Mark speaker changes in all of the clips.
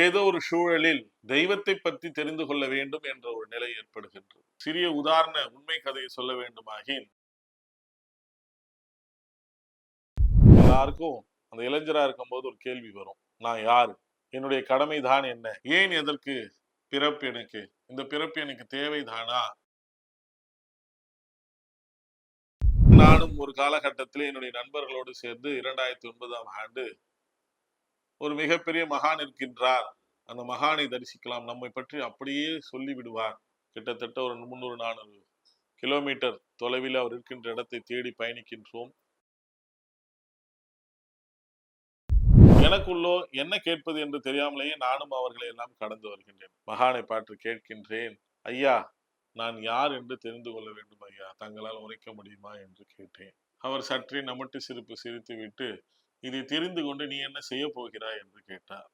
Speaker 1: ஏதோ ஒரு சூழலில் தெய்வத்தை பற்றி தெரிந்து கொள்ள வேண்டும் என்ற ஒரு நிலை ஏற்படுகின்றது. சிறிய உதாரண உண்மை கதையை சொல்ல வேண்டுமாகின் எல்லாருக்கும் அந்த இளைஞரா இருக்கும்போது ஒரு கேள்வி வரும். நான் யார்? என்னுடைய கடமை தான் என்ன? ஏன் எதற்கு பிறப்பு எனக்கு? இந்த பிறப்பு எனக்கு தேவைதானா நானும் ஒரு காலகட்டத்தில் என்னுடைய நண்பர்களோடு சேர்ந்து இரண்டாயிரத்தி ஒன்பதாம் ஆண்டு ஒரு மிகப்பெரிய மகான் இருக்கின்றார். அந்த மகானை தரிசிக்கலாம். நம்மை பற்றி அப்படியே சொல்லி விடுவார் கிட்டத்தட்ட ஒரு முந்நூறு நானூறு கிலோமீட்டர் தொலைவில் அவர் இருக்கின்ற இடத்தை தேடி பயணிக்கின்றோம். எனக்குள்ளோ என்ன கேட்பது என்று தெரியாமலேயே நானும் அவர்களை எல்லாம் கடந்து வருகின்றேன். மகானை பாற்று கேட்கின்றேன் ஐயா நான் யார் என்று தெரிந்து கொள்ள வேண்டும் ஐயா? தங்களால் உரைக்க முடியுமா? என்று கேட்டேன். அவர் சற்றே நமட்டு சிரிப்பு சிரித்து விட்டு இதை தெரிந்து கொண்டு நீ என்ன செய்ய போகிறாய் என்று கேட்டார்.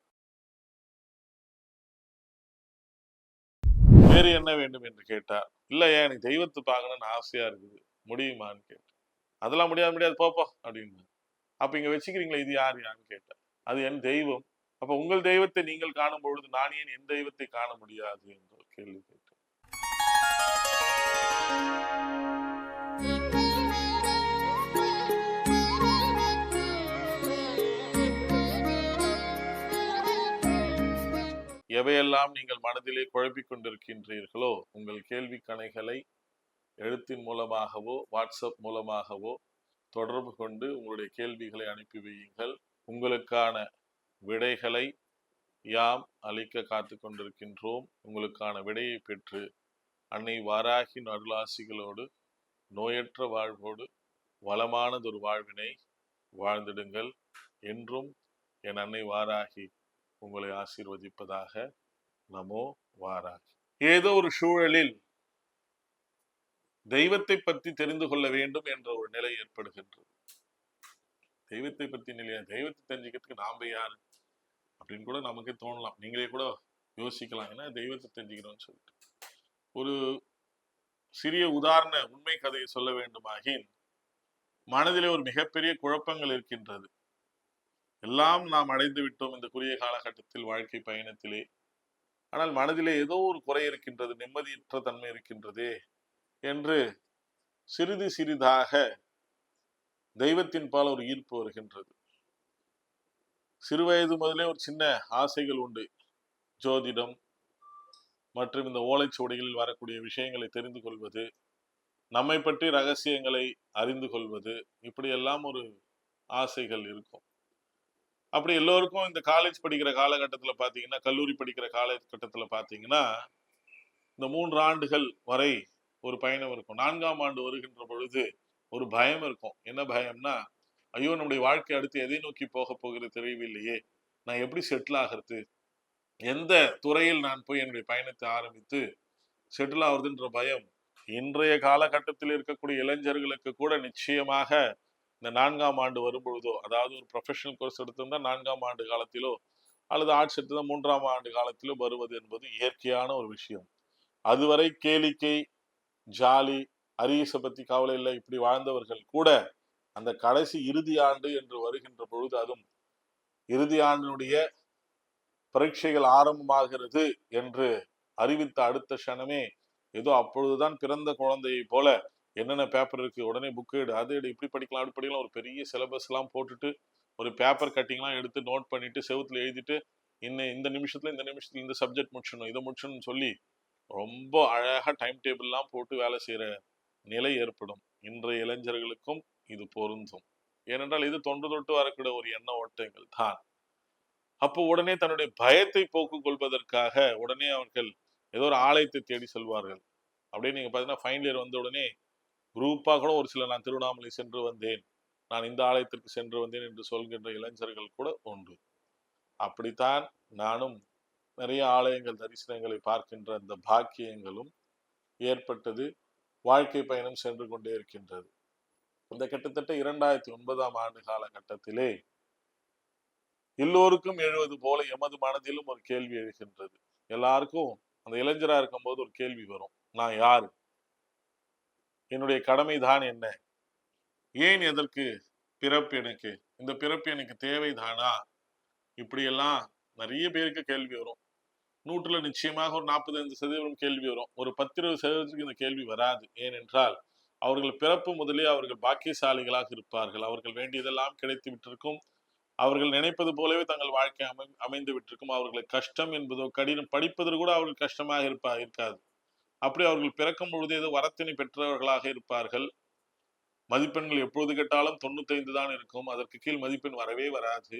Speaker 1: வேறு என்ன வேண்டும் என்று கேட்டார். இல்லையா எனக்கு தெய்வத்தை பார்க்கணும்னு ஆசையா இருக்குது. முடியுமான்னு கேட்டேன் அதெல்லாம் முடியாது முடியாது போப்போ அப்படின்னு அப்ப இங்க வச்சுக்கிறீங்களா இது யார் யான்னு கேட்டேன் அது என் தெய்வம். அப்ப உங்கள் தெய்வத்தை நீங்கள் காணும் பொழுது நான் ஏன் என் தெய்வத்தை காண முடியாது? என்று கேள்வி கேட்டேன் எவையெல்லாம் நீங்கள் மனதிலே குழப்பிக் கொண்டிருக்கின்றீர்களோ உங்கள் கேள்வி கணைகளை எழுத்தின் மூலமாகவோ வாட்ஸ்அப் மூலமாகவோ தொடர்பு கொண்டு உங்களுடைய கேள்விகளை அனுப்பி வையுங்கள். உங்களுக்கான விடைகளை யாம் அளிக்க காத்து கொண்டிருக்கின்றோம். உங்களுக்கான விடையை பெற்று அன்னை வாராகி அருளாசிகளோடு நோயற்ற வாழ்வோடு வளமானதொரு வாழ்வினை வாழ்ந்திடுங்கள். என்றும் என் அன்னை வாராகி உங்களை ஆசீர்வதிப்பதாக நமோ வாராகி ஏதோ ஒரு சூழலில் தெய்வத்தை பற்றி தெரிந்து கொள்ள வேண்டும் என்ற ஒரு நிலை ஏற்படுகின்றது. தெய்வத்தை பத்தி நிலையா தெய்வத்தை தெரிஞ்சுக்கிறதுக்கு நாம யார்? அப்படின்னு கூட நமக்கே தோணலாம். நீங்களே கூட யோசிக்கலாம். ஏன்னா தெய்வத்தை தெரிஞ்சுக்கிறோம்னு சொல்லிட்டு. ஒரு சிறிய உதாரண உண்மை கதையை சொல்ல வேண்டுமாகின் மனதிலே ஒரு மிகப்பெரிய குழப்பங்கள் இருக்கின்றது. எல்லாம் நாம் அடைந்து விட்டோம் இந்த குறுகிய காலகட்டத்தில் வாழ்க்கை பயணத்திலே. ஆனால் மனதிலே ஏதோ ஒரு குறை இருக்கின்றது நிம்மதியற்ற தன்மை இருக்கின்றதே என்று சிறிது சிறிதாக தெய்வத்தின் பால் ஒரு ஈர்ப்பு வருகின்றது. சிறுவயது முதலே ஒரு சின்ன ஆசைகள் உண்டு. ஜோதிடம் மற்றும் இந்த ஓலைச்சுவடிகளில் வரக்கூடிய விஷயங்களை தெரிந்து கொள்வது நம்மை பற்றி ரகசியங்களை அறிந்து கொள்வது இப்படியெல்லாம் ஒரு ஆசைகள் இருக்கும். அப்படி எல்லோருக்கும் இந்த காலேஜ் படிக்கிற காலகட்டத்துல பாத்தீங்கன்னா கல்லூரி படிக்கிற காலகட்டத்தில் பாத்தீங்கன்னா இந்த மூன்று ஆண்டுகள் வரை ஒரு பயணம் இருக்கும். நான்காம் ஆண்டு வருகின்ற பொழுது ஒரு பயம் இருக்கும். என்ன பயம்னா ஐயோ நம்முடைய வாழ்க்கை அடுத்து எதை நோக்கி போக போகிறது தெரியவில்லையே. நான் எப்படி செட்டில் ஆகிறது? எந்த துறையில் நான் போய் என்னுடைய பயணத்தை ஆரம்பித்து செட்டில் ஆகுறதுன்ற பயம் இன்றைய காலகட்டத்தில் இருக்கக்கூடிய இளைஞர்களுக்கு கூட நிச்சயமாக இந்த நான்காம் ஆண்டு வரும்பொழுதோ அதாவது ஒரு ப்ரொஃபஷனல் கோர்ஸ் எடுத்திருந்தால் நான்காம் ஆண்டு காலத்திலோ அல்லது ஆட்சி எடுத்திருந்தால் மூன்றாம் ஆண்டு காலத்திலோ வருவது என்பது இயற்கையான ஒரு விஷயம். அதுவரை கேளிக்கை ஜாலி அரியசை பத்தி கவலை இல்லை இப்படி வாழ்ந்தவர்கள் கூட அந்த கடைசி இறுதி ஆண்டு என்று வருகின்ற பொழுது அதுவும் இறுதி ஆண்டினுடைய பரீட்சைகள் ஆரம்பமாகிறது என்று அறிவித்த அடுத்த க்ஷணமே ஏதோ அப்பொழுதுதான் பிறந்த குழந்தையை போல என்னென்ன பேப்பர் இருக்கு உடனே புக் எடு அது எடு இப்படி படிக்கலாம் அப்படி படிக்கலாம் ஒரு பெரிய சிலபஸ் எல்லாம் போட்டுட்டு ஒரு பேப்பர் கட்டிங்லாம் எடுத்து நோட் பண்ணிட்டு செவுத்துல எழுதிட்டு இன்னும் இந்த நிமிஷத்துல இந்த நிமிஷத்தில் இந்த சப்ஜெக்ட் முடிச்சிடணும் இதை முடிச்சணும்னு சொல்லி ரொம்ப அழகா டைம் டேபிள்லாம் போட்டு வேலை செய்யற நிலை ஏற்படும். இன்றைய இளைஞர்களுக்கும் இது பொருந்தும். ஏனென்றால் இது தொன்று தொட்டு வரக்கூடிய ஒரு எண்ண ஓட்டங்கள் தான். அப்போ உடனே தன்னுடைய பயத்தை போக்குக் கொள்வதற்காக உடனே அவர்கள் ஏதோ ஒரு ஆலயத்தை தேடி செல்வார்கள். அப்படியே நீங்க பாத்தீங்கன்னா ஃபைனல் இயர் வந்த உடனே குரூப்பாக கூட ஒரு சில நான் திருவண்ணாமலை சென்று வந்தேன். நான் இந்த ஆலயத்திற்கு சென்று வந்தேன் என்று சொல்கின்ற இளைஞர்கள் கூட உண்டு. அப்படித்தான் நானும் நிறைய ஆலயங்கள் தரிசனங்களை பார்க்கின்ற அந்த பாக்கியங்களும் ஏற்பட்டது. வாழ்க்கை பயணம் சென்று கொண்டே இருக்கின்றது. இந்த கிட்டத்தட்ட இரண்டாயிரத்தி ஒன்பதாம் ஆண்டு காலகட்டத்திலே எல்லோருக்கும் எழுவது போல எமது மனதிலும் ஒரு கேள்வி எழுகின்றது. எல்லாருக்கும் அந்த இளைஞரா இருக்கும்போது ஒரு கேள்வி வரும். நான் யாரு? என்னுடைய கடமை தான் என்ன? ஏன் எதற்கு பிறப்பு எனக்கு? இந்த பிறப்பு எனக்கு தேவைதானா? இப்படியெல்லாம் நிறைய பேருக்கு கேள்வி வரும். நூற்றுல நிச்சயமாக ஒரு நாற்பத்தைந்து சதவீதம் கேள்வி வரும். ஒரு பத்து இருபது சதவீதத்துக்கு இந்த கேள்வி வராது. ஏனென்றால் அவர்கள் பிறப்பு முதலே அவர்கள் பாக்கியசாலிகளாக இருப்பார்கள். அவர்கள் வேண்டியதெல்லாம் கிடைத்து விட்டிருக்கும். அவர்கள் நினைப்பது போலவே தங்கள் வாழ்க்கை அமை அமைந்து விட்டிருக்கும். அவர்களுக்கு கஷ்டம் என்பதோ கடினம் படிப்பதில் கூட அவர்கள் கஷ்டமாக இருப்பா இருக்காது. அப்படி அவர்கள் பிறக்கும் பொழுது ஏதோ வரத்தினை பெற்றவர்களாக இருப்பார்கள். மதிப்பெண்கள் எப்பொழுது கேட்டாலும் தொண்ணூத்தைந்து தான் இருக்கும். அதற்கு கீழ் மதிப்பெண் வரவே வராது.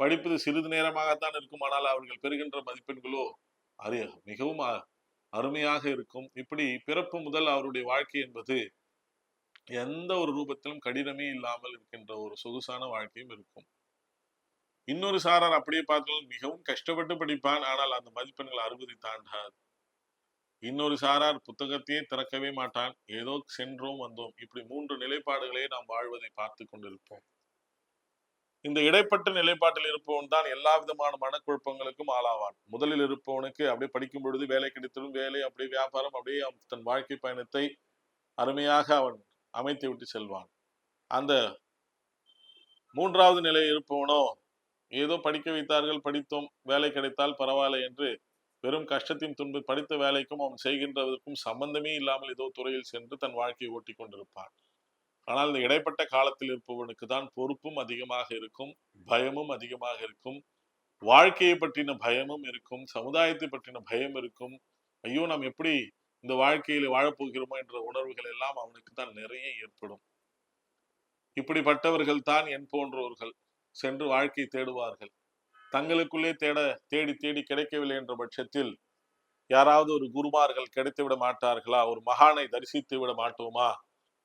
Speaker 1: படிப்பது சிறிது நேரமாகத்தான் இருக்கும். ஆனால் அவர்கள் பெறுகின்ற மதிப்பெண்களோ அரிய மிகவும் அருமையாக இருக்கும். இப்படி பிறப்பு முதல் அவருடைய வாழ்க்கை என்பது எந்த ஒரு ரூபத்திலும் கடினமே இல்லாமல் இருக்கின்ற ஒரு சொகுசான வாழ்க்கையும் இருக்கும். இன்னொரு சாரார் அப்படியே பார்த்தாலும் மிகவும் கஷ்டப்பட்டு படிப்பான். ஆனால் அந்த மதிப்பெண்கள் அறுபதை தாண்டாது. இன்னொரு சாரார் புத்தகத்தையே திறக்கவே மாட்டான். ஏதோ சென்றோம் வந்தோம். இப்படி மூன்று நிலைப்பாடுகளே நாம் வாழ்வதை பார்த்து கொண்டிருப்போம். இந்த இடைப்பட்ட நிலைப்பாட்டில் இருப்பவன் தான் எல்லா விதமான மனக்குழப்பங்களுக்கும் ஆளாவான். முதலில் இருப்பவனுக்கு அப்படியே படிக்கும் பொழுது வேலை கிடைத்திடும் வேலை அப்படியே வியாபாரம் அப்படியே தன் வாழ்க்கை பயணத்தை அருமையாக அவன் அமைத்து விட்டு செல்வான். அந்த மூன்றாவது நிலை இருப்பவனோ ஏதோ படிக்க வைத்தார்கள் படித்தோம் வேலை கிடைத்தால் பரவாயில்லை என்று வெறும் கஷ்டத்தின் துன்பு படித்த வேலைக்கும் அவன் செய்கின்றதற்கும் சம்பந்தமே இல்லாமல் ஏதோ துறையில் சென்று தன் வாழ்க்கையை ஓட்டி கொண்டிருப்பான். ஆனால் இந்த இடைப்பட்ட காலத்தில் இருப்பவனுக்கு தான் பொறுப்பும் அதிகமாக இருக்கும் பயமும் அதிகமாக இருக்கும். வாழ்க்கையை பற்றின பயமும் இருக்கும் சமுதாயத்தை பற்றின பயம் இருக்கும். ஐயோ நாம் எப்படி இந்த வாழ்க்கையில வாழப்போகிறோமோ என்ற உணர்வுகள் எல்லாம் அவனுக்கு தான் நிறைய ஏற்படும். இப்படிப்பட்டவர்கள் தான் என் போன்றவர்கள் சென்று வாழ்க்கை தேடுவார்கள். தங்களுக்குள்ளே தேட தேடி தேடி கிடைக்கவில்லை என்ற பட்சத்தில் யாராவது ஒரு குருமார்கள் கிடைத்து விட மாட்டார்களா? ஒரு மகானை தரிசித்து விட மாட்டோமா?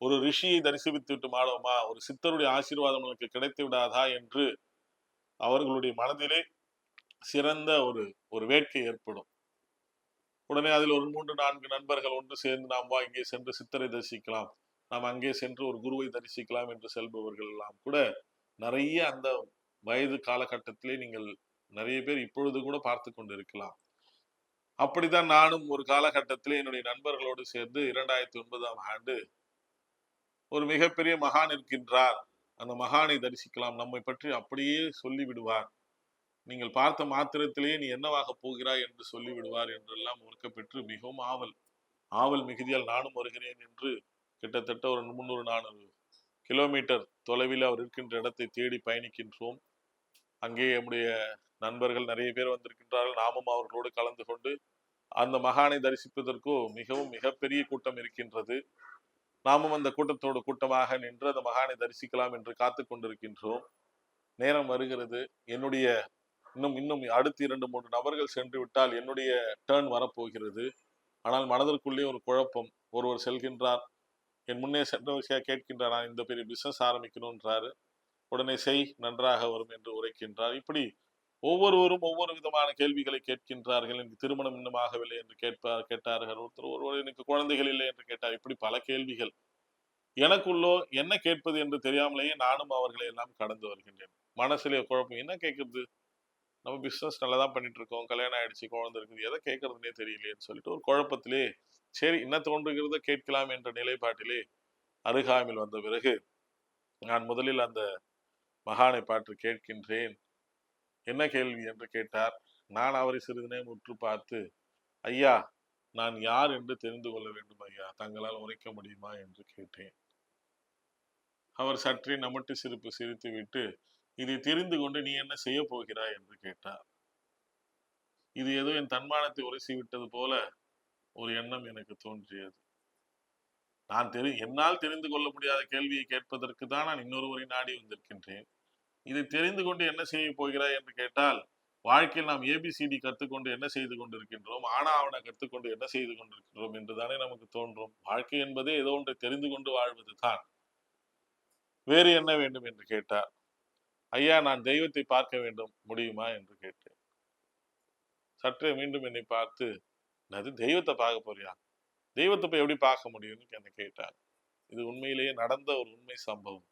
Speaker 1: ஒரு ரிஷியை தரிசித்து விட்டு மாடோமா? ஒரு சித்தருடைய ஆசீர்வாதம் நமக்கு கிடைத்து விடாதா? என்று அவர்களுடைய மனதிலே சிறந்த ஒரு ஒரு வேட்கை ஏற்படும். உடனே அதில் ஒரு மூன்று நான்கு நண்பர்கள் ஒன்று சேர்ந்து நாம் வா இங்கே சென்று சித்தரை தரிசிக்கலாம். நாம் அங்கே சென்று ஒரு குருவை தரிசிக்கலாம் என்று செல்பவர்கள் எல்லாம் கூட நிறைய அந்த வயது காலகட்டத்திலே நீங்கள் நிறைய பேர் இப்பொழுது கூட பார்த்து கொண்டிருக்கலாம். அப்படித்தான் நானும் ஒரு காலகட்டத்திலே என்னுடைய நண்பர்களோடு சேர்ந்து இரண்டாயிரத்தி ஒன்பதாம் ஆண்டு ஒரு மிகப்பெரிய மகான் இருக்கின்றார் அந்த மகானை தரிசிக்கலாம். நம்மை பற்றி அப்படியே சொல்லி விடுவார் நீங்கள் பார்த்த மாத்திரத்திலேயே நீ என்னவாக போகிறாய் என்று சொல்லிவிடுவார் என்றெல்லாம் உறக்கப்பெற்று மிகவும் ஆவல். ஆவல் மிகுதியால் நானும் வருகிறேன் என்று கிட்டத்தட்ட ஒரு முந்நூறு நானூறு கிலோமீட்டர் தொலைவில் அவர் இருக்கின்ற இடத்தை தேடி பயணிக்கின்றோம். அங்கே நம்முடைய நண்பர்கள் நிறைய பேர் வந்திருக்கின்றார்கள். நாமும் அவர்களோடு கலந்து கொண்டு அந்த மகானை தரிசிப்பதற்கோ மிகவும் மிகப்பெரிய கூட்டம் இருக்கின்றது. நாமும் அந்த கூட்டத்தோடு கூட்டமாக நின்று அந்த மகானை தரிசிக்கலாம் என்று காத்து கொண்டிருக்கின்றோம். நேரம் வருகிறது. என்னுடைய இன்னும் இன்னும் அடுத்து இரண்டு மூன்று நபர்கள் சென்று விட்டால் என்னுடைய டேர்ன் வரப்போகிறது. ஆனால் மனதிற்குள்ளே ஒரு குழப்பம். ஒருவர் செல்கின்றார். என் முன்னே சென்ற விஷயம் கேட்கின்றார். நான் இந்த பெரிய பிசினஸ் ஆரம்பிக்கணும்ன்றாரு. உடனே செய் நன்றாக வரும் என்று உரைக்கின்றார். இப்படி ஒவ்வொருவரும் ஒவ்வொரு விதமான கேள்விகளை கேட்கின்றார்கள். எனக்கு திருமணம் இன்னும் ஆகவில்லை என்று கேட்பார் கேட்டார்கள். ஒருத்தர் ஒருவர் எனக்கு குழந்தைகள் இல்லை என்று கேட்டார். இப்படி பல கேள்விகள். எனக்குள்ளோ என்ன கேட்பது என்று தெரியாமலேயே நானும் அவர்களை எல்லாம் கடந்து வருகின்றேன். மனசுல குழப்பம் என்ன கேட்கறது? நம்ம பிசினஸ் நல்லா தான் பண்ணிட்டு இருக்கோம் கல்யாணம் ஆயிடுச்சு குழந்தை இருக்குது. எதை கேட்கறதுனே தெரியலையேன்னு சொல்லிட்டு ஒரு குழப்பத்திலே சரி என்ன தோன்றுகிறத கேட்கலாம் என்ற நிலைப்பாட்டிலே அருகாமையில் வந்த பிறகு நான் முதலில் அந்த மகானை பாற்று கேட்கின்றேன். என்ன கேள்வி என்று கேட்டார். நான் அவரை சிறிது நேரம் உற்று பார்த்து ஐயா நான் யார் என்று தெரிந்து கொள்ள வேண்டும் ஐயா? தங்களால் உரைக்க முடியுமா? என்று கேட்டேன். அவர் சற்றே நமட்டு சிரிப்பு சிரித்து விட்டு இதை தெரிந்து கொண்டு நீ என்ன செய்ய போகிறாய்? என்று கேட்டார். இது ஏதோ என் தன்மானத்தை உரைசி விட்டது போல ஒரு எண்ணம் எனக்கு தோன்றியது. நான் தெரி என்னால் தெரிந்து கொள்ள முடியாத கேள்வியை கேட்பதற்கு தான் நான் இன்னொருவரை நாடி வந்திருக்கின்றேன். இதை தெரிந்து கொண்டு என்ன செய்ய போகிறாய் என்று கேட்டால் வாழ்க்கையில் நாம் ஏபிசிடி கற்றுக்கொண்டு என்ன செய்து கொண்டிருக்கின்றோம்? ஆனா அவனை கற்றுக்கொண்டு என்ன செய்து கொண்டிருக்கின்றோம் என்றுதானே நமக்கு தோன்றும். வாழ்க்கை என்பதே ஏதோ ஒன்றை தெரிந்து கொண்டு வாழ்வது தான். வேறு என்ன வேண்டும் என்று கேட்டார். ஐயா நான் தெய்வத்தை பார்க்க வேண்டும். முடியுமா என்று கேட்டேன். சற்றே மீண்டும் என்னை பார்த்து அது தெய்வத்தை பார்க்க போறியா? தெய்வத்தை போய் எப்படி பார்க்க முடியும்னு என்னை கேட்டார். இது உண்மையிலேயே நடந்த ஒரு உண்மை சம்பவம்.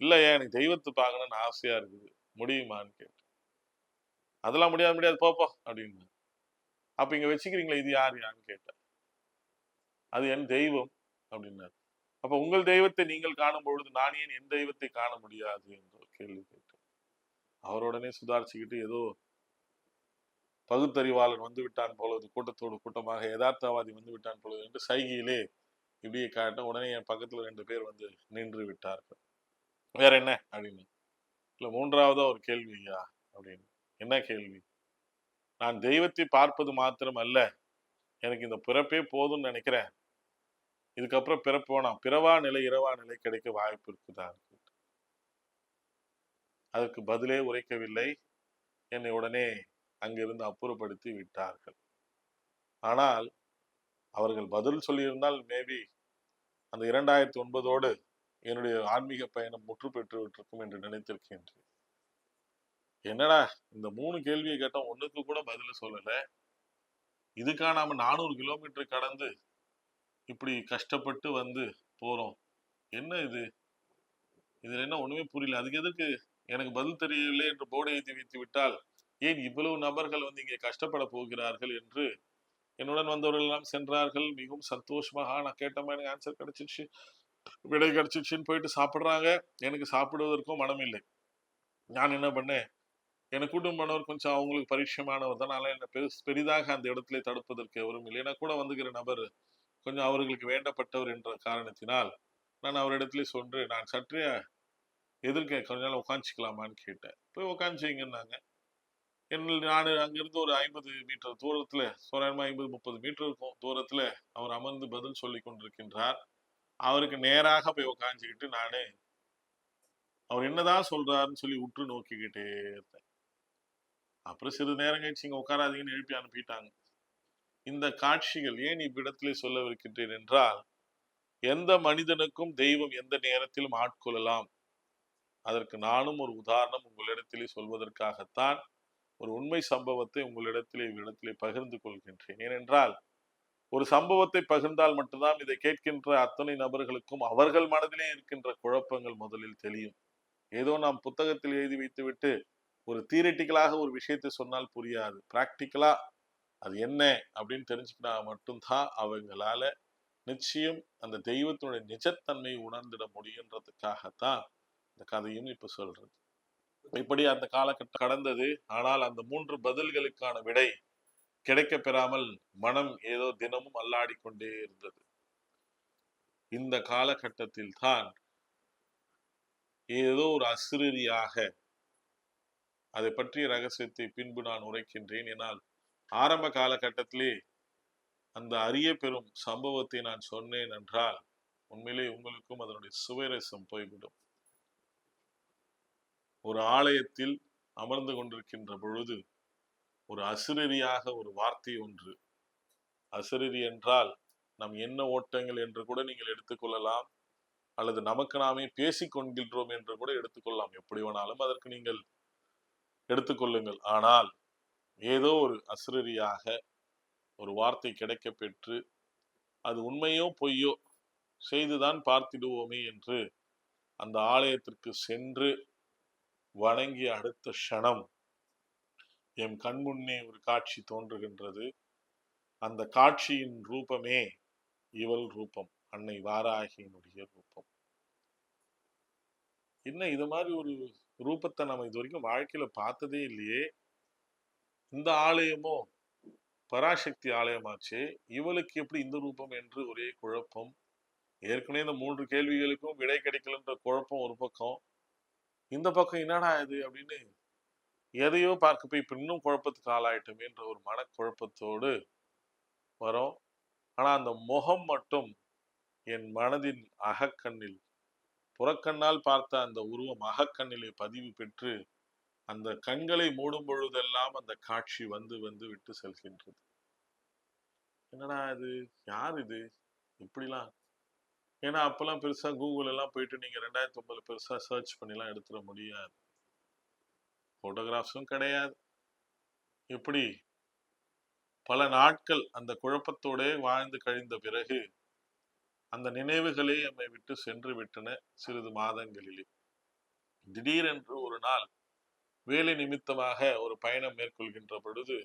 Speaker 1: இல்லையா எனக்கு தெய்வத்தை பார்க்கணும்னு ஆசையா இருக்குது. முடியுமான்னு கேட்டேன். அதெல்லாம் முடியாது முடியாது. போப்போ அப்படின்னு அப்ப இங்க வச்சுக்கிறீங்களே? இது யார் யான்னு கேட்டேன். அது என் தெய்வம். அப்படின்னாரு. அப்ப உங்கள் தெய்வத்தை நீங்கள் காணும் பொழுது நான் ஏன் என் தெய்வத்தை காண முடியாது? என்று கேள்வி கேட்டேன். அவருடனே சுதாரிச்சுக்கிட்டு ஏதோ பகுத்தறிவாளன் வந்து விட்டான் போலது கூட்டத்தோடு கூட்டமாக யதார்த்தவாதி வந்து விட்டான் போலது என்று சைகையிலே இப்படியே காட்ட உடனே என் பக்கத்தில் ரெண்டு பேர் வந்து நின்று விட்டார்கள். வேற என்ன? அப்படின்னு. இல்லை மூன்றாவதா ஒரு கேள்வி ஐயா அப்படின்னு. என்ன கேள்வி? நான் தெய்வத்தை பார்ப்பது மாத்திரம் அல்ல. எனக்கு இந்த பிறப்பே போதும்னு நினைக்கிறேன். இதுக்கப்புறம் பிறப்பு வேணாம். பிறவா நிலை இரவா நிலை கிடைக்க வாய்ப்பு இருக்குதா? அதற்கு பதிலே உரைக்கவில்லை. என்னை உடனே அங்கிருந்து அப்புறப்படுத்தி விட்டார்கள். ஆனால் அவர்கள் பதில் சொல்லியிருந்தால் மேபி அந்த இரண்டாயிரத்தி ஒன்பதோடு என்னுடைய ஆன்மீக பயணம் முற்று பெற்று விட்டிருக்கும் என்று நினைத்திருக்கின்றேன். என்னடா இந்த மூணு கேள்வியை கேட்டோம் ஒன்றுக்கு கூட பதில் சொல்லலை. இதுக்காக நாம் நானூறு கிலோமீட்டர் கடந்து இப்படி கஷ்டப்பட்டு வந்து போகிறோம் என்ன இது? இதில் என்ன ஒன்றுமே புரியல. அதுக்கு எதுக்கு எனக்கு பதில் தெரியவில்லை என்று போர்டை எழுதி வைத்து விட்டால் ஏன் இவ்வளவு நபர்கள் வந்து இங்கே கஷ்டப்பட போகிறார்கள் என்று என்னுடன் வந்தவர்கள் எல்லாம் சென்றார்கள். மிகவும் சந்தோஷமாக நான் கேட்ட மாதிரி ஆன்சர் கிடைச்சிருச்சு. விடை கிடைச்சிருச்சுன்னு போயிட்டு சாப்பிட்றாங்க. எனக்கு சாப்பிடுவதற்கும் மனம் இல்லை. நான் என்ன பண்ணேன்? எனக்கு கூட்டம் கொஞ்சம் அவங்களுக்கு பரிச்சயமானவர் தான். அதனால என்ன பெருசு பெரிதாக அந்த இடத்துல தடுப்பதற்கு எவரும் இல்லை. ஏன்னா கூட வந்துக்கிற நபர் கொஞ்சம் அவர்களுக்கு வேண்டப்பட்டவர் என்ற காரணத்தினால் நான் அவரிடத்துல சொன்று நான் சற்றே எதிர்க்க கொஞ்ச நாள் உட்காந்துக்கலாமான்னு கேட்டேன். போய் உட்காந்துச்சிங்கன்னாங்க என்ன நான் அங்கிருந்து ஒரு ஐம்பது மீட்டர் தூரத்துல தோராயமாக ஐம்பது முப்பது மீட்டர் இருக்கும் அவர் அமர்ந்து பதில் சொல்லி கொண்டிருக்கின்றார். அவருக்கு நேராக போய் உக்காஞ்சிக்கிட்டு நானு அவர் என்னதான் சொல்றாருன்னு சொல்லி உற்று நோக்கிக்கிட்டே இருந்தேன். அப்புறம் சிறிது நேரம் கழிச்சு இங்க உட்காராதீங்கன்னு எழுப்பி அனுப்பிட்டாங்க. இந்த காட்சிகள் ஏன் இவ்விடத்திலே சொல்லவிருக்கின்றேன் என்றால் எந்த மனிதனுக்கும் தெய்வம் எந்த நேரத்திலும் ஆட்கொள்ளலாம். அதற்கு நானும் ஒரு உதாரணம் உங்களிடத்திலே சொல்வதற்காகத்தான் ஒரு உண்மை சம்பவத்தை உங்களிடத்திலே இவ்விடத்திலே பகிர்ந்து கொள்கின்றேன். ஏனென்றால் ஒரு சம்பவத்தை பகிர்ந்தால் மட்டும்தான் இதை கேட்கின்ற அத்தனை நபர்களுக்கும் அவர்கள் மனதிலே இருக்கின்ற குழப்பங்கள் முதலில் தெரியும் ஏதோ நாம் புத்தகத்தில் எழுதி வைத்துவிட்டு ஒரு தியரிட்டிக்கலாக ஒரு விஷயத்தை சொன்னால் புரியாது. பிராக்டிக்கலா அது என்ன அப்படின்னு தெரிஞ்சுக்கினா மட்டும்தான் அவங்களால நிச்சயம் அந்த தெய்வத்தினுடைய நிஜத்தன்மையை உணர்ந்திட முடியுன்றதுக்காகத்தான் இந்த கதையும் இப்ப சொல்றது. இப்படி அந்த காலகட்டம் கடந்தது. ஆனால் அந்த மூன்று பதில்களுக்கான விடை கிடைக்க பெறாமல் மனம் ஏதோ தினமும் அல்லாடி கொண்டே இருந்தது. இந்த காலகட்டத்தில் தான் ஏதோ ஒரு அசிரியாக அதை பற்றிய ரகசியத்தை பின்பு நான் உரைக்கின்றேன் என்னால் ஆரம்ப காலகட்டத்திலே அந்த அரிய பெரும் சம்பவத்தை நான் சொன்னேன் என்றால் உண்மையிலே உங்களுக்கும் அதனுடைய சுவைரசம் போய்விடும். ஒரு ஆலயத்தில் அமர்ந்து கொண்டிருக்கின்ற பொழுது ஒரு அசுரரியாக ஒரு வார்த்தை ஒன்று. அசுரரி என்றால் நம் என்ன ஓட்டங்கள் என்று கூட நீங்கள் எடுத்துக்கொள்ளலாம் அல்லது நமக்கு நாமே பேசிக்கொள்கின்றோம் என்று கூட எடுத்துக்கொள்ளலாம் எப்படி வேணாலும் அதற்கு நீங்கள் எடுத்துக்கொள்ளுங்கள் ஆனால் ஏதோ ஒரு அசுரரியாக ஒரு வார்த்தை கிடைக்க பெற்று அது உண்மையோ பொய்யோ செய்துதான் பார்த்திடுவோமே என்று அந்த ஆலயத்திற்கு சென்று வணங்கிய அடுத்த க்ஷணம் என் கண்முன்னே ஒரு காட்சி தோன்றுகின்றது. அந்த காட்சியின் ரூபமே இவள் ரூபம் அன்னை வாராகியினுடைய ரூபம். என்ன இது மாதிரி ஒரு ரூபத்தை நம்ம இது வரைக்கும் வாழ்க்கையில பார்த்ததே இல்லையே. இந்த ஆலயமோ பராசக்தி ஆலயமாச்சு இவளுக்கு எப்படி இந்த ரூபம் என்று ஒரே குழப்பம். ஏற்கனவே இந்த மூன்று கேள்விகளுக்கும் விடை கிடைக்கலன்ற குழப்பம் ஒரு பக்கம். இந்த பக்கம் என்னடா இது? அப்படின்னு எதையோ பார்க்க போய் இன்னும் குழப்பத்துக்கு ஆளாயிட்டோமே என்ற ஒரு மனக்குழப்பத்தோடு வரும். ஆனா அந்த முகம் மட்டும் என் மனதின் அகக்கண்ணில் புறக்கண்ணால் பார்த்த அந்த உருவம் அகக்கண்ணிலே பதிவு பெற்று அந்த கண்களை மூடும் பொழுதெல்லாம் அந்த காட்சி வந்து வந்து விட்டு செல்கின்றது. என்னடா இது? யார் இது? இப்படிலாம் ஏன்னா அப்போல்லாம் பெருசாக கூகுள் எல்லாம் போயிட்டு நீங்கள் ரெண்டாயிரத்தி ஒன்பதுல பெருசாக சர்ச் பண்ணிலாம் எடுத்துட முடியாது. ஃபோட்டோகிராஃப்ஸும் கிடையாது. இப்படி பல நாட்கள் அந்த குழப்பத்தோடே வாழ்ந்து கழிந்த பிறகு அந்த நினைவுகளே நம்மை விட்டு சென்று விட்டன சிறிது மாதங்களிலே. திடீரென்று ஒரு நாள் வேலை நிமித்தமாக ஒரு பயணம் மேற்கொள்கின்ற பொழுது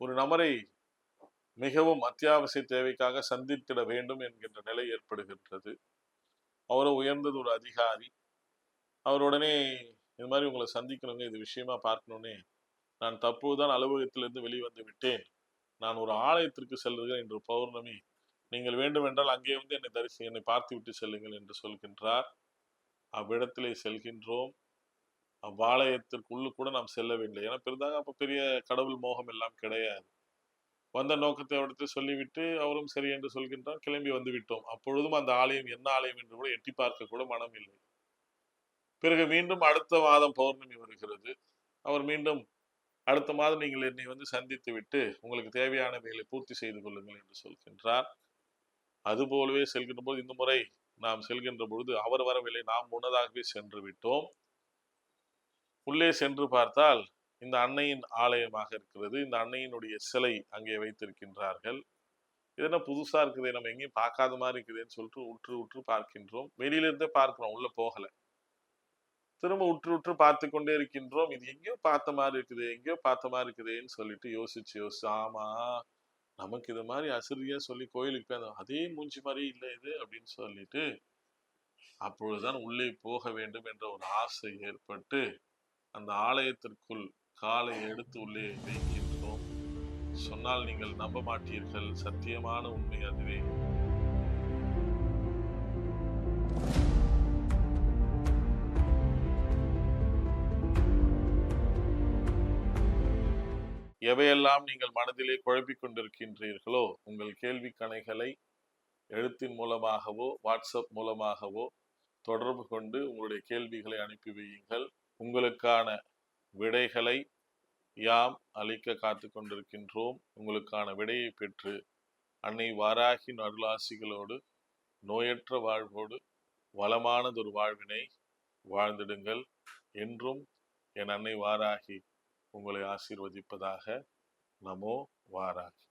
Speaker 1: ஒரு நபரை மிகவும் அத்தியாவசிய தேவைக்காக சந்தித்திட வேண்டும் என்கின்ற நிலை ஏற்படுகின்றது. அவரும் உயர்ந்தது ஒரு அதிகாரி. அவர் உடனே இது மாதிரி உங்களை சந்திக்கணுங்க இது விஷயமா பார்க்கணுன்னே நான் தற்போதுதான் அலுவலகத்திலிருந்து வெளிவந்து விட்டேன். நான் ஒரு ஆலயத்திற்கு செல்கிறேன் என்று பௌர்ணமி. நீங்கள் வேண்டுமென்றால் அங்கே வந்து என்னை தரிசி என்னை பார்த்து விட்டு செல்லுங்கள் என்று சொல்கின்றார். அவ்விடத்திலே செல்கின்றோம். அவ்வாலயத்திற்குள்ளு கூட நாம் செல்லவில்லை. ஏன்னா பெரிதாக அப்போ பெரிய கடவுள் மோகம் எல்லாம் கிடையாது. வந்த நோக்கத்தை எடுத்து சொல்லிவிட்டு அவரும் சரி என்று சொல்கின்றார். கிளம்பி வந்து விட்டோம். அப்பொழுதும் அந்த ஆலயம் என்ன ஆலயம் என்று கூட எட்டி பார்க்க கூட மனம் இல்லை. பிறகு மீண்டும் அடுத்த மாதம் பௌர்ணமி வருகிறது. அவர் மீண்டும் அடுத்த மாதம் நீங்கள் என்னை வந்து சந்தித்து விட்டு உங்களுக்கு தேவையானவைகளை பூர்த்தி செய்து கொள்ளுங்கள் என்று சொல்கின்றார். அதுபோலவே செல்கின்ற போது இந்த முறை நாம் செல்கின்ற பொழுது அவர் வரவில்லை. நாம் முன்னதாகவே சென்று விட்டோம். உள்ளே சென்று பார்த்தால் இந்த அன்னையின் ஆலயமாக இருக்கிறது. இந்த அன்னையினுடைய சிலை அங்கே வைத்திருக்கின்றார்கள். இது புதுசா இருக்குது? நம்ம எங்கேயும் பார்க்காத மாதிரி இருக்குதுன்னு சொல்லிட்டு உற்று உற்று பார்க்கின்றோம். வெளியிலிருந்தே பார்க்கிறோம் உள்ள போகல. திரும்ப உற்று உற்று பார்த்து கொண்டே இருக்கின்றோம். இது எங்கேயோ பார்த்த மாதிரி இருக்குது எங்கேயோ பார்த்த மாதிரி இருக்குதேன்னு சொல்லிட்டு யோசிச்சு யோசிச்சு ஆமா நமக்கு இது மாதிரி அசிரியா சொல்லி கோயிலுக்கு போய் அதே மூஞ்சி மாதிரி இல்லை இது அப்படின்னு சொல்லிட்டு அப்பொழுதுதான் உள்ளே போக வேண்டும் என்ற ஒரு ஆசை ஏற்பட்டு அந்த ஆலயத்திற்குள் காலை எடுத்து உள்ளே வைக்கின்றோம் சொன்னால் நீங்கள் நம்ப மாட்டீர்கள். சத்தியமான உண்மை அதுவே. எவையெல்லாம் நீங்கள் மனதிலே குழப்பிக் கொண்டிருக்கின்றீர்களோ உங்கள் கேள்வி கணைகளை எழுத்தின் மூலமாகவோ வாட்ஸ்அப் மூலமாகவோ தொடர்பு கொண்டு உங்களுடைய கேள்விகளை அனுப்பி வையுங்கள். உங்களுக்கான விடைகளை யாம் அளிக்க காத்து கொண்டிருக்கின்றோம். உங்களுக்கான விடையை பெற்று அன்னை வாராகின் அருளாசிகளோடு நோயற்ற வாழ்வோடு வளமானதொரு வாழ்வினை வாழ்ந்திடுங்கள். என்றும் என் அன்னை வாராகி உங்களை ஆசீர்வதிப்பதாக. நமோ வாராகி.